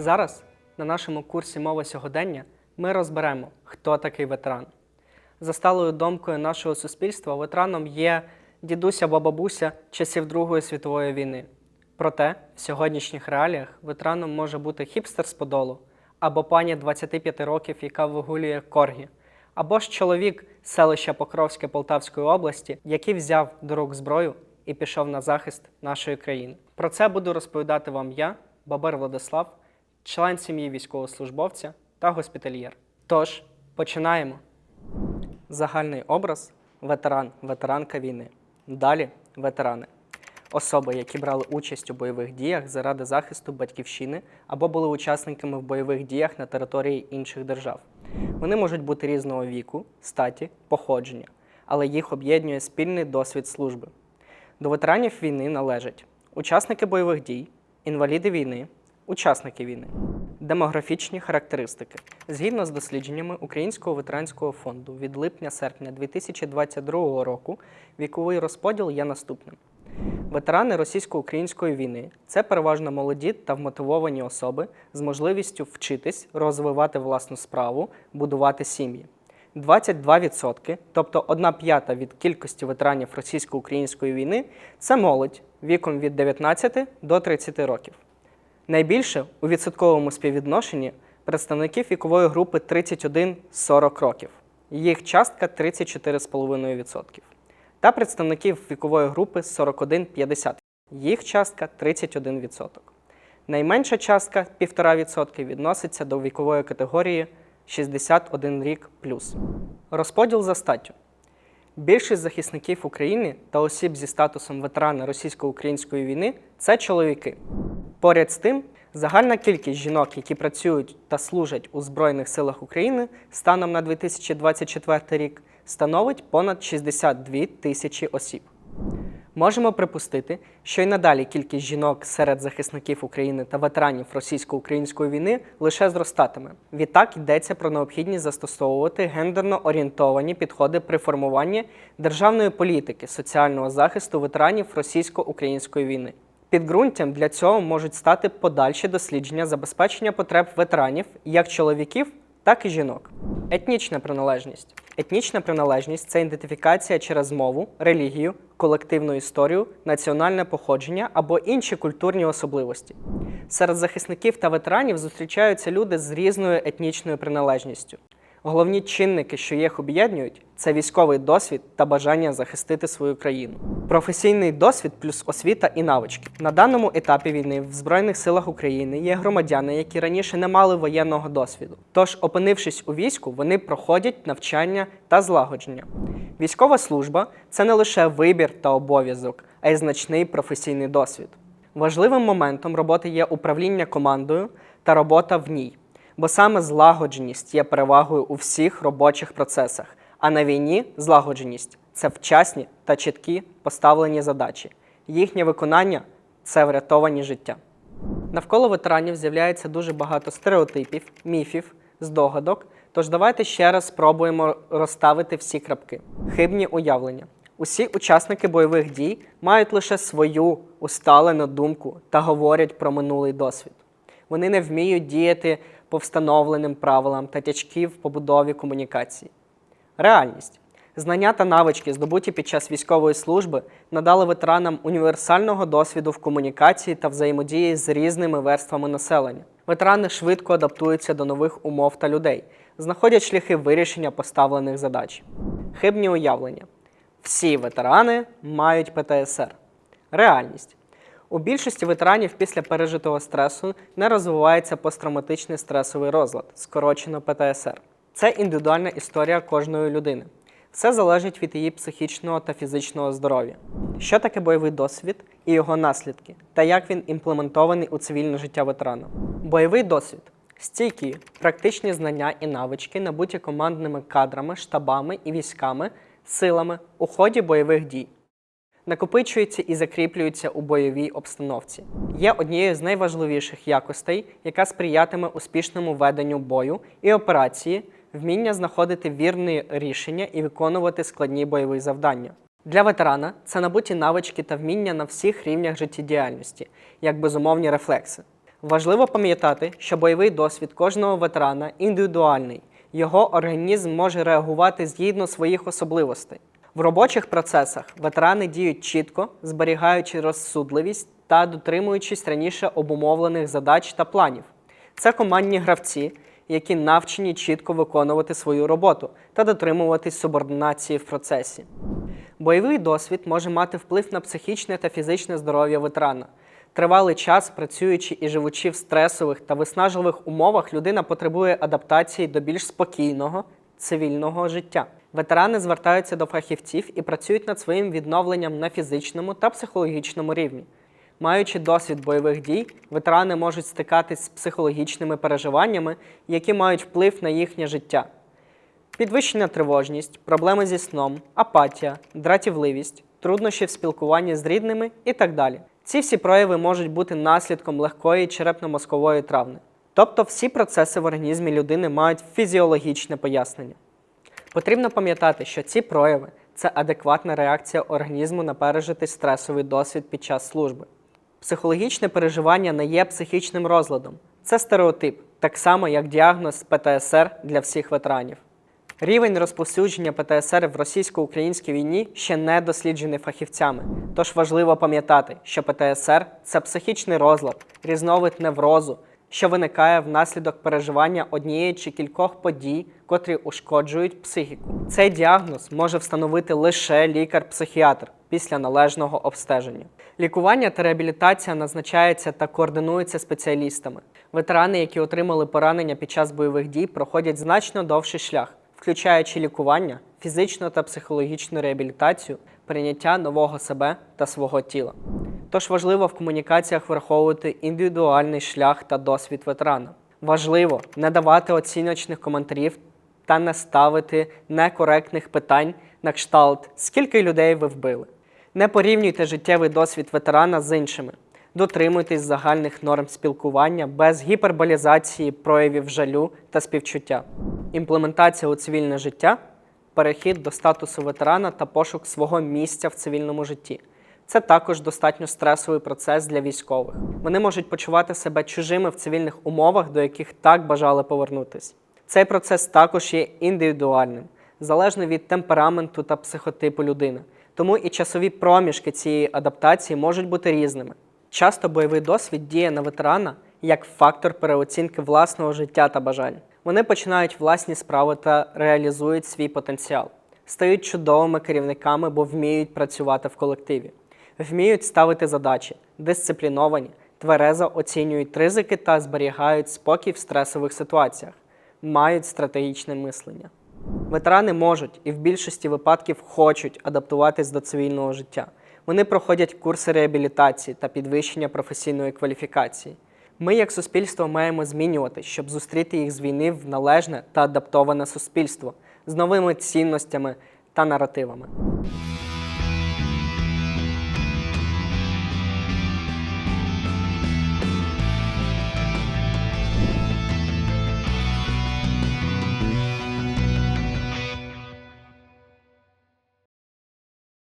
Зараз на нашому курсі мова сьогодення ми розберемо, хто такий ветеран. За сталою думкою нашого суспільства ветераном є дідуся або бабуся часів Другої світової війни. Проте в сьогоднішніх реаліях ветераном може бути хіпстер з Подолу, або пані 25 років, яка вигулює коргі, або ж чоловік з селища Покровське Полтавської області, який взяв до рук зброю і пішов на захист нашої країни. Про це буду розповідати вам я, Бабер Владислав, член сім'ї військовослужбовця та госпітальєр. Тож, починаємо. Загальний образ ветеран, ветеранка війни. Далі ветерани. Особи, які брали участь у бойових діях заради захисту батьківщини або були учасниками в бойових діях на території інших держав. Вони можуть бути різного віку, статі, походження, але їх об'єднує спільний досвід служби. До ветеранів війни належать учасники бойових дій, інваліди війни, учасники війни. Демографічні характеристики. Згідно з дослідженнями Українського ветеранського фонду від липня-серпня 2022 року віковий розподіл є наступним. Ветерани російсько-української війни це переважно молоді та вмотивовані особи з можливістю вчитись, розвивати власну справу, будувати сім'ї. 22%, тобто 1 п'ята від кількості ветеранів російсько-української війни, це молодь віком від 19 до 30 років. Найбільше у відсотковому співвідношенні представників вікової групи 31-40 років. Їх частка 34,5%. Та представників вікової групи 41-50. Їх частка 31%. Найменша частка 1,5% відноситься до вікової категорії 61 рік плюс. Розподіл за статтю. Більшість захисників України та осіб зі статусом ветерана російсько-української війни це чоловіки. Поряд з тим, загальна кількість жінок, які працюють та служать у Збройних силах України станом на 2024 рік, становить понад 62 тисячі осіб. Можемо припустити, що й надалі кількість жінок серед захисників України та ветеранів російсько-української війни лише зростатиме. Відтак йдеться про необхідність застосовувати гендерно орієнтовані підходи при формуванні державної політики соціального захисту ветеранів російсько-української війни. Підґрунтям для цього можуть стати подальші дослідження забезпечення потреб ветеранів як чоловіків, так і жінок. Етнічна приналежність. Етнічна приналежність це ідентифікація через мову, релігію, колективну історію, національне походження або інші культурні особливості. Серед захисників та ветеранів зустрічаються люди з різною етнічною приналежністю. Головні чинники, що їх об'єднують, це військовий досвід та бажання захистити свою країну. Професійний досвід плюс освіта і навички. На даному етапі війни в Збройних силах України є громадяни, які раніше не мали воєнного досвіду. Тож, опинившись у війську, вони проходять навчання та злагодження. Військова служба це не лише вибір та обов'язок, а й значний професійний досвід. Важливим моментом роботи є управління командою та робота в ній бо саме злагодженість є перевагою у всіх робочих процесах. А на війні злагодженість це вчасні та чіткі поставлені задачі. Їхнє виконання це врятовані життя. Навколо ветеранів з'являється дуже багато стереотипів, міфів, здогадок. Тож давайте ще раз спробуємо розставити всі крапки. Хибні уявлення. Усі учасники бойових дій мають лише свою усталену думку та говорять про минулий досвід. Вони не вміють діяти по встановленим правилам та тячки в побудові комунікації. Реальність. Знання та навички, здобуті під час військової служби, надали ветеранам універсального досвіду в комунікації та взаємодії з різними верствами населення. Ветерани швидко адаптуються до нових умов та людей, знаходять шляхи вирішення поставлених задач. Хибні уявлення. Всі ветерани мають ПТСР. Реальність. У більшості ветеранів після пережитого стресу не розвивається посттравматичний стресовий розлад, скорочено ПТСР. Це індивідуальна історія кожної людини. Все залежить від її психічного та фізичного здоров'я. Що таке бойовий досвід і його наслідки, та як він імплементований у цивільне життя ветерана? Бойовий досвід стійкі, практичні знання і навички, набуті командними кадрами, штабами і військами, силами у ході бойових дій накопичуються і закріплюються у бойовій обстановці. Є однією з найважливіших якостей, яка сприятиме успішному веденню бою і операції, вміння знаходити вірні рішення і виконувати складні бойові завдання. Для ветерана це набуті навички та вміння на всіх рівнях життєдіяльності, як безумовні рефлекси. Важливо пам'ятати, що бойовий досвід кожного ветерана індивідуальний. Його організм може реагувати згідно своїх особливостей. В робочих процесах ветерани діють чітко, зберігаючи розсудливість та дотримуючись раніше обумовлених задач та планів. Це командні гравці, які навчені чітко виконувати свою роботу та дотримуватись субординації в процесі. Бойовий досвід може мати вплив на психічне та фізичне здоров'я ветерана. Тривалий час, працюючи і живучи в стресових та виснажливих умовах, людина потребує адаптації до більш спокійного цивільного життя. Ветерани звертаються до фахівців і працюють над своїм відновленням на фізичному та психологічному рівні. Маючи досвід бойових дій, ветерани можуть стикатись з психологічними переживаннями, які мають вплив на їхнє життя. Підвищена тривожність, проблеми зі сном, апатія, дратівливість, труднощі в спілкуванні з рідними і так далі. Ці всі прояви можуть бути наслідком легкої черепно-мозкової травми. Тобто всі процеси в організмі людини мають фізіологічне пояснення. Потрібно пам'ятати, що ці прояви це адекватна реакція організму на пережитий стресовий досвід під час служби. Психологічне переживання не є психічним розладом. Це стереотип, так само як діагноз ПТСР для всіх ветеранів. Рівень розповсюдження ПТСР в російсько-українській війні ще не досліджений фахівцями. Тож важливо пам'ятати, що ПТСР це психічний розлад, різновид неврозу, що виникає внаслідок переживання однієї чи кількох подій, котрі ушкоджують психіку. Цей діагноз може встановити лише лікар-психіатр після належного обстеження. Лікування та реабілітація назначається та координується спеціалістами. Ветерани, які отримали поранення під час бойових дій, проходять значно довший шлях, включаючи лікування, фізичну та психологічну реабілітацію, прийняття нового себе та свого тіла. Тож важливо в комунікаціях враховувати індивідуальний шлях та досвід ветерана. Важливо не давати оціночних коментарів та не ставити некоректних питань на кшталт, скільки людей ви вбили. Не порівнюйте життєвий досвід ветерана з іншими. Дотримуйтесь загальних норм спілкування без гіперболізації проявів жалю та співчуття. Імплементація у цивільне життя, перехід до статусу ветерана та пошук свого місця в цивільному житті. Це також достатньо стресовий процес для військових. Вони можуть почувати себе чужими в цивільних умовах, до яких так бажали повернутися. Цей процес також є індивідуальним, залежно від темпераменту та психотипу людини. Тому і часові проміжки цієї адаптації можуть бути різними. Часто бойовий досвід діє на ветерана як фактор переоцінки власного життя та бажань. Вони починають власні справи та реалізують свій потенціал, стають чудовими керівниками, бо вміють працювати в колективі, вміють ставити задачі, дисципліновані, тверезо оцінюють ризики та зберігають спокій в стресових ситуаціях, мають стратегічне мислення. Ветерани можуть і в більшості випадків хочуть адаптуватись до цивільного життя. Вони проходять курси реабілітації та підвищення професійної кваліфікації. Ми, як суспільство, маємо змінювати, щоб зустріти їх з війни в належне та адаптоване суспільство з новими цінностями та наративами.